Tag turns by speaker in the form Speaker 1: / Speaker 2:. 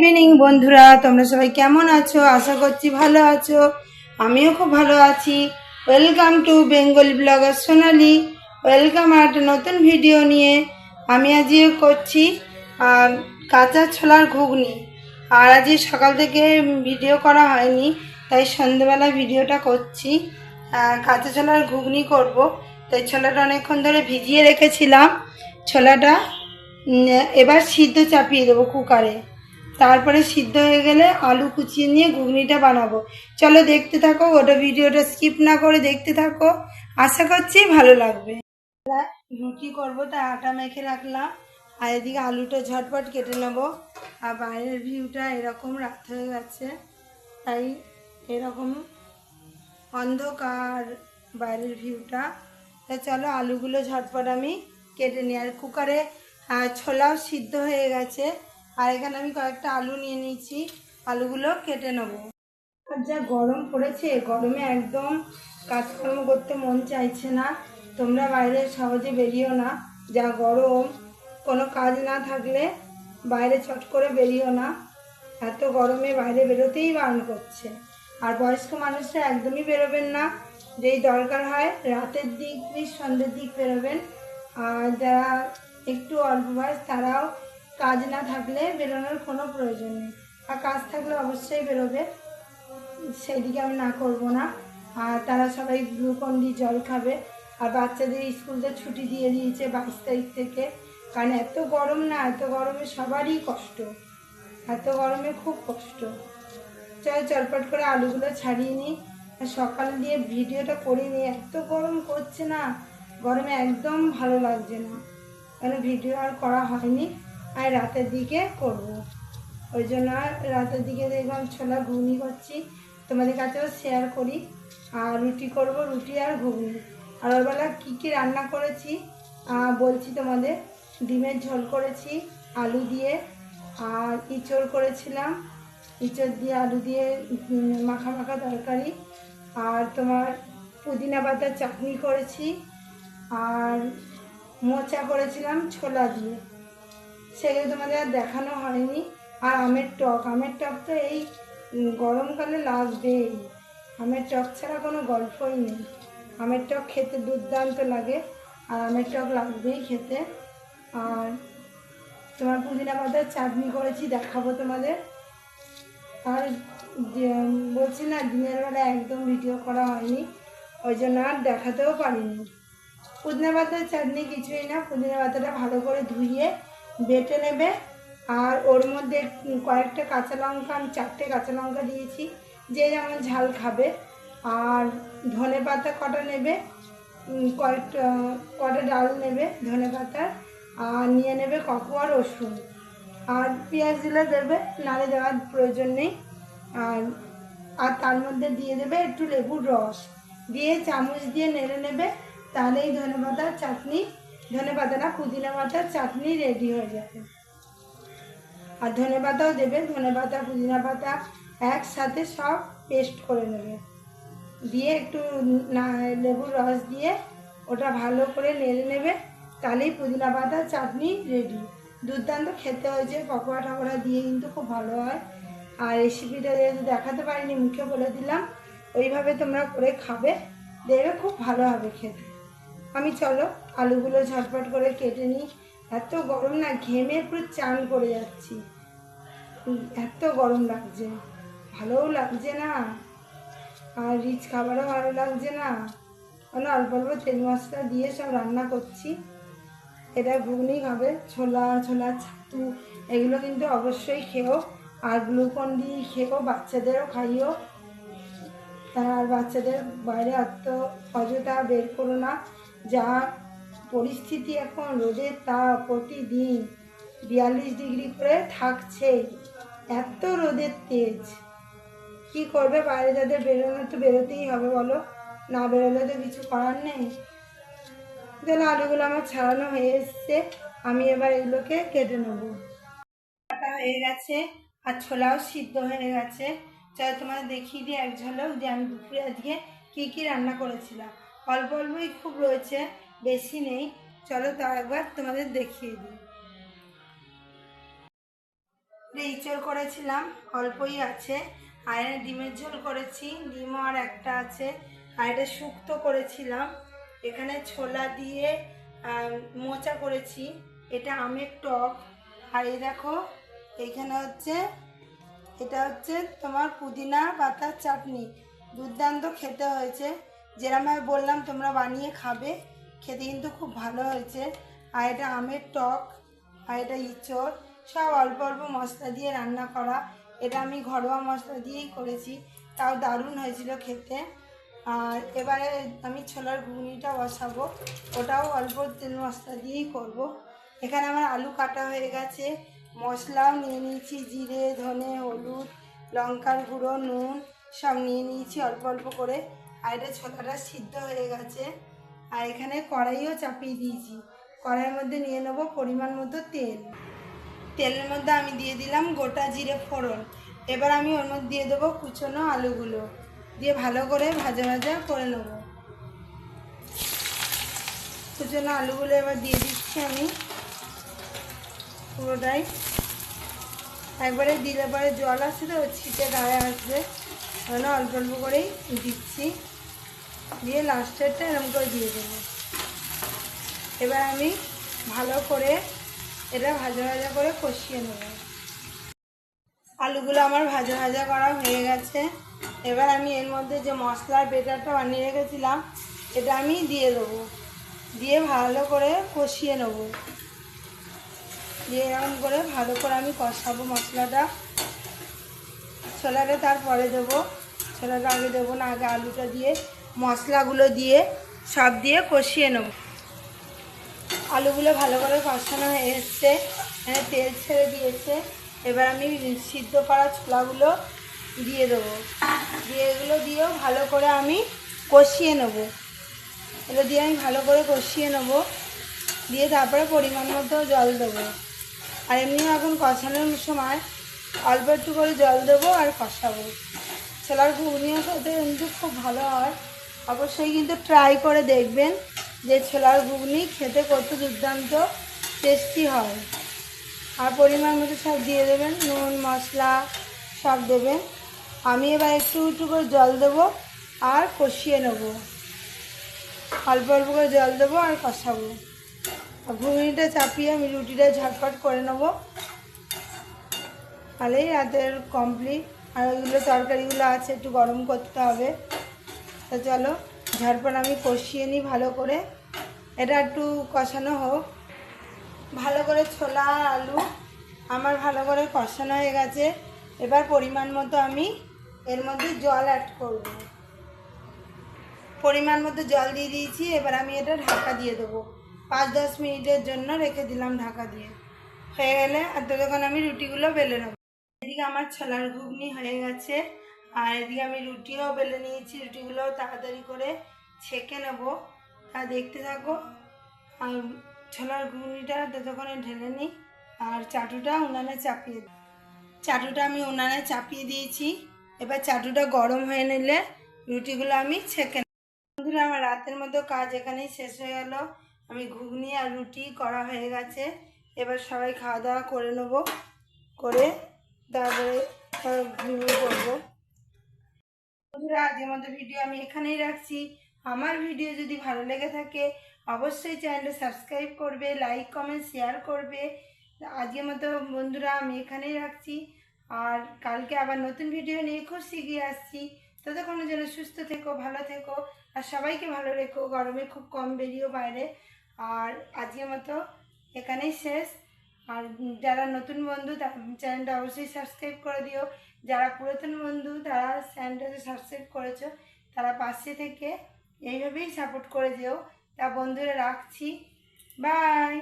Speaker 1: Evening বন্ধুরা। তোমরা সবাই কেমন আছো? আশা করছি ভালো আছো। আমিও খুব ভালো আছি। Welcome to Bengali blogger Sonali welcome আর একটা নতুন ভিডিও নিয়ে আমি আজকে করছি কাঁচা ছোলার ঘুগনি। আর আজকে সকাল থেকে ভিডিও করা হয়নি, তাই সন্ধ্যেবেলা ভিডিওটা করছি। কাঁচা ছোলার ঘুগনি করব। তাই ছোলাটা অনেকক্ষণ ধরে ভিজিয়ে রেখেছিলাম। ছোলাটা এবার সিদ্ধ চাপিয়ে দেবো কুকারে। তারপরে সিদ্ধ হয়ে গেলে আলু কুচিয়ে নিয়ে ঘুগনিটা বানাবো। চলো দেখতে থাকো ওটা ভিডিওটা স্কিপ না করে দেখতে থাকো। আশা করছি ভালো লাগবে। রুটি করব, তাই আটা মেখে রাখলাম। আর এদিকে আলুটা ঝটপট কেটে নেব। আর বাইরের ভিউটা এরকম রাত হয়ে গেছে, তাই এরকম অন্ধকার বাইরের ভিউটা তা চলো আলুগুলো ঝটপট আমি কেটে নিই। আর কুকারে ছোলাও সিদ্ধ হয়ে গেছে। আর এখানে আমি কয়েকটা আলু নিয়ে নিয়েছি। আলুগুলো কেটে নেব। আর যা গরম পড়েছে, গরমে একদম কাজকর্ম করতে মন চাইছে না। তোমরা বাইরে সহজে বেরিও না। যা গরম, কোনো কাজ না থাকলে বাইরে ছট করে বেরিও না। এত গরমে বাইরে বেরোতেই বারণ করছে। আর বয়স্ক মানুষরা একদমই বেরোবেন না। যেই দরকার হয় রাতের দিক সন্ধ্যের দিক বেরোবেন। আর যারা একটু অল্প বয়স তারাও কাজ না থাকলে বেরোনোর কোনো প্রয়োজন নেই। আর কাজ থাকলে অবশ্যই বেরোবে। সেই দিকে আমি না করব না। আর তারা সবাই গ্লুকন ডি জল খাবে। আর বাচ্চাদের স্কুলতে ছুটি দিয়ে দিয়েছে বাইশ তারিখ থেকে। কারণ এত গরম না, এত গরমে সবারই কষ্ট। এত গরমে খুব কষ্ট। চল, চটপট করে আলুগুলো ছাড়িয়ে নিই। আর সকাল দিয়ে ভিডিওটা করে নিই। এত গরম করছে না। গরমে একদম ভালো লাগছে না। কেন ভিডিও আর করা হয়নি? আর রাতের দিকে করব। ওই জন্য রাতের দিকে দেখলাম ছোলা ঘুগনি করছি। তোমাদের কাছেও শেয়ার করি। আর রুটি করব, রুটি আর ঘুগনি। আর ওরবেলা কী কী রান্না করেছি? বলছি তোমাদের। ডিমের ঝোল করেছি, আলু দিয়ে। আর ইঁচড় করেছিলাম। ইঁচড় দিয়ে আলু দিয়ে মাখা মাখা তরকারি। আর তোমার পুদিনা পাতার চাটনি করেছি। আর মোচা করেছিলাম ছোলা দিয়ে। সেগুলো তোমাদের আর দেখানো হয়নি। আর আমের টক আমের টক তো এই গরমকালে লাগবেই আমের টক ছাড়া কোনো গল্পই নেই। আমের টক খেতে দুর্দান্ত লাগে, আর আমের টক লাগবেই খেতে। আর তোমার পুদিনা পাতার চাটনি করেছি, দেখাবো তোমাদের। আর বলছি না, দিনের বেলা একদম ভিডিও করা হয়নি। ওই জন্য আর দেখাতেও পারিনি। পুদিনা পাতার চাটনি কিছুই না, পুদিনা পাতাটা ভালো করে ধুয়ে বেটে নেবে। আর ওর মধ্যে কয়েকটা কাঁচা লঙ্কা, আমি চারটে কাঁচা লঙ্কা দিয়েছি, যে যেমন ঝাল খাবে। আর ধনে পাতা কটা নেবে? কয়েকটা, কটা ডাল নেবে ধনে পাতার, আর নিয়ে নেবে ককুয়া রসুন। আর পেঁয়াজ দিলে দেবে নালে দেওয়ার প্রয়োজন নেই। আর আর তার মধ্যে দিয়ে দেবে একটু লেবুর রস। দিয়ে চামচ দিয়ে নেড়ে নেবে, তাহলেই ধনে পাতার চাটনি ধনে পাতা না পুদিনা পাতার চাটনি রেডি হয়ে যাবে আর ধনে পাতাও দেবে ধনে পাতা পুদিনা পাতা একসাথে সব পেস্ট করে নেবে। দিয়ে একটু না লেবুর রস দিয়ে ওটা ভালো করে নেড়ে নেবে তাহলেই পুদিনা পাতা, চাটনি রেডি দুর্দান্ত খেতে হয়েছে, পকোড়া টকোড়া দিয়ে কিন্তু খুব ভালো হয়। আর রেসিপিটা যেহেতু দেখাতে পারিনি, মুখে বলে দিলাম, ওইভাবে তোমরা করে খাবে, দেখবে খুব ভালো হবে খেতে। আমি চলো আলুগুলো ঝটপট করে কেটে নিই। এত গরম না, ঘেমে পুরো চান করে যাচ্ছি। এত গরম লাগছে। ভালোও লাগছে না। আর রিচ খাবারও ভালো লাগছে না। মানে অল্প অল্প তেল মশলা দিয়ে সব রান্না করছি। এটা ঘুগনি খাবে, ছোলা ছোলা ছাতু, এগুলো কিন্তু অবশ্যই খেও। আর গ্লুকন ডি খেও, বাচ্চাদেরও খাইও। আর বাচ্চাদের বাইরে অত অযথা বের করো না। যা পরিস্থিতি এখন রোদের তাপ প্রতিদিন বিয়াল্লিশ ডিগ্রি করে থাকছে। এত রোদের তেজ। কি করবে? বাইরে যাদের বেরোনো তো বেরোতেই হবে, বলো। না বেরোলে তো কিছু করার নেই। তাহলে আলুগুলো আমার ছাড়ানো হয়ে এসছে। আমি এবার এগুলোকে কেটে নেব। কাটা হয়ে গেছে আর ছোলাও সিদ্ধ হয়ে গেছে। চলো তোমাদের দেখিয়ে দিই এক ঝলক যে আমি দুপুরে আজকে কী কী রান্না করেছিলাম। অল্প অল্পই খুব রয়েছে, বেশি নেই। চলো তাও একবার তোমাদের দেখিয়ে দিই। ইঁচড় করেছিলাম, অল্পই আছে। আর ডিমের ঝোল করেছি, ডিমও আর একটা আছে। আর এটা শুক্তো করেছিলাম। এখানে ছোলা দিয়ে মোচা করেছি। এটা আমের টক। আর এই দেখো এইখানে হচ্ছে, এটা হচ্ছে তোমার পুদিনা পাতার চাটনি। দুর্দান্ত খেতে হয়েছে। যেরকমভাবে বললাম, তোমরা বানিয়ে খাবে। খেতে কিন্তু খুব ভালো হয়েছে। আর এটা আমের টক, আর এটা ইঁচড়, সব অল্প অল্প মশলা দিয়ে রান্না করা। এটা আমি ঘরোয়া মশলা দিয়েই করেছি। তাও দারুণ হয়েছিল খেতে। আর এবারে আমি ছোলার ঘুগনিটা বসাবো। ওটাও অল্প তেল মশলা দিয়েই করব। এখানে আমার আলু কাটা হয়ে গেছে। মশলাও নিয়ে নিয়েছি। জিরে, ধনে, হলুদ, লঙ্কার গুঁড়ো, নুন সব নিয়ে নিয়েছি অল্প অল্প করে। আর এটা ছোলাটা সিদ্ধ হয়ে গেছে। আর এখানে কড়াইও চাপিয়ে দিয়েছি। কড়াইয়ের মধ্যে নিয়ে নেব পরিমাণ মতো তেল। তেলের মধ্যে আমি দিয়ে দিলাম গোটা জিরে ফোড়ন। এবার আমি ওর মধ্যে দিয়ে দেবো কুচনো আলুগুলো। দিয়ে ভালো করে ভাজা ভাজা করে নেব। কুচনো আলুগুলো এবার দিয়ে দিচ্ছি আমি। পুরোটাই। একবারে দিলে পরে জল আসছে তো, ছিটে গায়ে আসবে। ওখানে অল্প অল্প করেই দিচ্ছি। দিয়ে লাস্টেরটা এরকম করে দিয়ে দেবো। এবার আমি ভালো করে এটা ভাজা ভাজা করে কষিয়ে নেব। আলুগুলো আমার ভাজা ভাজা করা হয়ে গেছে। এবার আমি এর মধ্যে যে মশলার বেটারটা বানিয়ে রেখেছিলাম, এটা আমি দিয়ে দেবো। দিয়ে ভালো করে কষিয়ে নেব। দিয়ে এরকম করে ভালো করে আমি কষাবো মশলাটা। ছোলাটা তারপরে দেবো। ছোলাটা আগে দেবো না, আগে আলুটা দিয়ে, মশলাগুলো দিয়ে, সব দিয়ে কষিয়ে নেব। আলুগুলো ভালো করে কষানো হয়ে এসছে এখানে তেল ছেড়ে দিয়েছে। এবার আমি সিদ্ধ করা ছোলাগুলো দিয়ে দেবো। দিয়ে এগুলো দিয়েও ভালো করে আমি কষিয়ে নেব। এগুলো দিয়ে আমি ভালো করে কষিয়ে নেব। দিয়ে তারপরে পরিমাণ মতো জল দেবো। আর এমনিও এখন কষানোর সময় অল্প একটু করে জল দেবো আর কষাবো। ছোলার ঘুগনিও খেতে কিন্তু খুব ভালো হয়। অবশ্যই কিন্তু ট্রাই করে দেখবেন যে ছোলার ঘুগনি খেতে কত দুর্দান্ত টেস্টি হয়। আর পরিমাণ মতো সব দিয়ে দেবেন, নুন, মশলা সব দেবেন। আমি এবার একটু একটু করে জল দেবো আর কষিয়ে নেব। অল্প অল্প করে জল দেবো আর কষাবো। ঘুগনিটা চাপিয়ে আমি রুটিটা ঝটপট করে নেব। তাহলেই রাতের কমপ্লিট আর ওইগুলো তরকারিগুলো আছে, একটু গরম করতে হবে। তো চলো ঝটপট আমি কষিয়ে নিই ভালো করে। এটা একটু কষানো হোক। ভালো করে ছোলা, আলু, আমার ভালো করে কষানো হয়ে গেছে। এবার পরিমাণ মতো আমি এর মধ্যে জল অ্যাড করব। পরিমাণ মতো জল দিয়ে দিয়েছি, এবার আমি এটা ঢাকা দিয়ে দেবো। পাঁচ দশ মিনিটের জন্য রেখে দিলাম ঢাকা দিয়ে। হয়ে গেলে আর ততক্ষণ আমি রুটিগুলো বেলে নেব। এদিকে আমার ছোলার ঘুগনি হয়ে গেছে, আর এদিকে আমি রুটিও বেলে নিয়েছি রুটিগুলোও তাড়াতাড়ি করে ছেঁকে নেব। আর দেখতে থাকো, আর ছোলার ঘুগনিটা ততক্ষণে ঢেলে নিই আর চাটুটা উনানে চাপিয়ে চাটুটা আমি উনানে চাপিয়ে দিয়েছি, এবার চাটুটা গরম হয়ে নিলে রুটিগুলো আমি ছেঁকে বন্ধুরা, আমার রাতের মতো কাজ এখানেই শেষ হয়ে গেল। আমি ঘুগনি আর রুটি করা হয়ে গেছে, এবার সবাই খাওয়া দাওয়া করে নেব, করে তারপরে ঘুমিয়ে পড়ব বন্ধুরা, আজকের মতো ভিডিও আমি এখানেই রাখছি। আমার ভিডিও যদি ভালো লেগে থাকে, অবশ্যই চ্যানেলটা সাবস্ক্রাইব করবে লাইক কমেন্ট শেয়ার করবে। আজকের মতো বন্ধুরা, আমি এখানেই রাখছি। আর কালকে আবার নতুন ভিডিও নিয়ে খুব শিখিয়ে আসছি। ততক্ষণের জন্য সুস্থ থেকো, ভালো থেকো। আর সবাইকে ভালো রেখো, গরমে খুব কম বেরিয়েও বাইরে। আর আজকের মতো এখানেই শেষ। আর যারা নতুন বন্ধু তারা চ্যানেলটা অবশ্যই সাবস্ক্রাইব করে দিও। যারা পুরাতন বন্ধু, তারা চ্যানেলটাকে সাবস্ক্রাইব করেছ, তারা পাশে থেকে এইভাবেই সাপোর্ট করে দিও তা বন্ধুরা, রাখছি। বাই